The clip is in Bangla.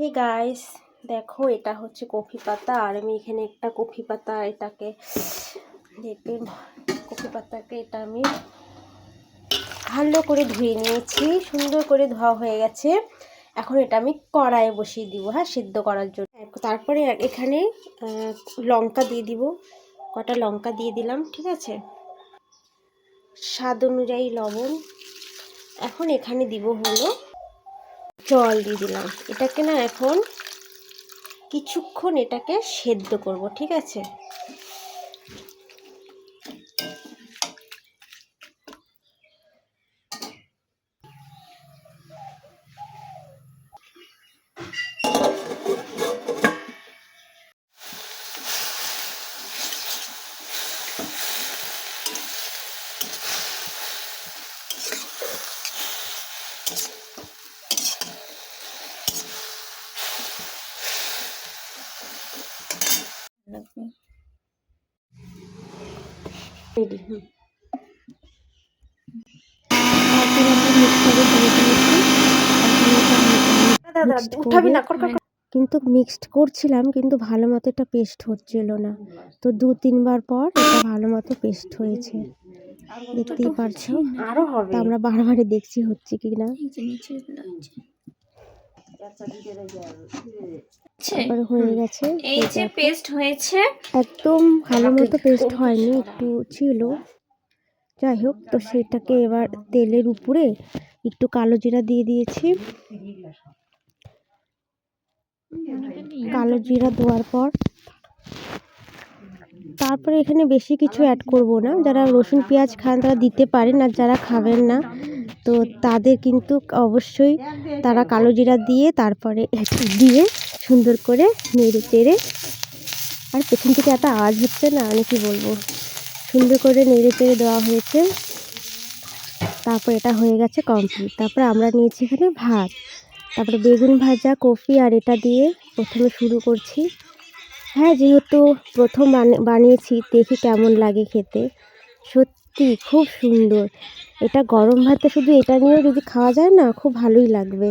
হে গাইস দেখো এটা হচ্ছে কফি পাতা আর আমি এখানে একটা কফি পাতা এটাকে দেখবে কফি পাতাকে এটা আমি ভালো করে ধুয়ে নিয়েছি, সুন্দর করে ধোয়া হয়ে গেছে। এখন এটা আমি কড়াইয়ে বসিয়ে দিব হ্যাঁ সিদ্ধ করার জন্য। তারপরে এখানে লঙ্কা দিয়ে দিব, কটা লঙ্কা দিয়ে দিলাম, ঠিক আছে? স্বাদ অনুযায়ী লবণ। এখন এখানে দিব হলো জল দিয়ে দিলাম। এটাকে না এখন কিছুক্ষণ এটাকে সেদ্ধ করব ঠিক আছে? রেডি হুম কিন্তু মিক্সড করছিলাম কিন্তু ভালো মতো এটা পেস্ট হচ্ছিল না। তো দু তিনবার পর এটা ভালো মতো পেস্ট হয়েছে। দেখতেই পারছ? আমরা বারবারই দেখছি হচ্ছে কি না তারপরে হয়ে গেছে। এই যে পেস্ট হয়েছে একদম ভালো মতো পেস্ট হয়নি একটু ছিল। যাই হোক তো সেটাকে এবার তেলের উপরে একটু কালো জিরা দিয়ে দিয়েছি। কালো জিরা দেওয়ার পর তারপরে এখানে বেশি কিছু অ্যাড করব না। যারা রসুন পেঁয়াজ খান তারা দিতে পারেন আর যারা খাবেন না তো তাদের কিন্তু অবশ্যই তারা কালো জিরা দিয়ে তারপরে দিয়ে সুন্দর করে নেড়ে চেড়ে আর পেছন থেকে এত আওয়াজ হচ্ছে না, আমি কি বলব? সুন্দর করে নেড়ে চেড়ে দেওয়া হয়েছে। তারপর এটা হয়ে গেছে কমপ্লিট তারপরে আমরা নিয়েছি এখানে ভাত। তারপরে বেগুন ভাজা, কফি আর এটা দিয়ে প্রথমে শুরু করছি। হ্যাঁ যেহেতু প্রথম বানি- বানিয়েছি, দেখি কেমন লাগে খেতে। সত্যি, খুব সুন্দর। এটা গরম ভাতে শুধু এটা নিয়েও যদি খাওয়া যায় না, খুব ভালোই লাগবে।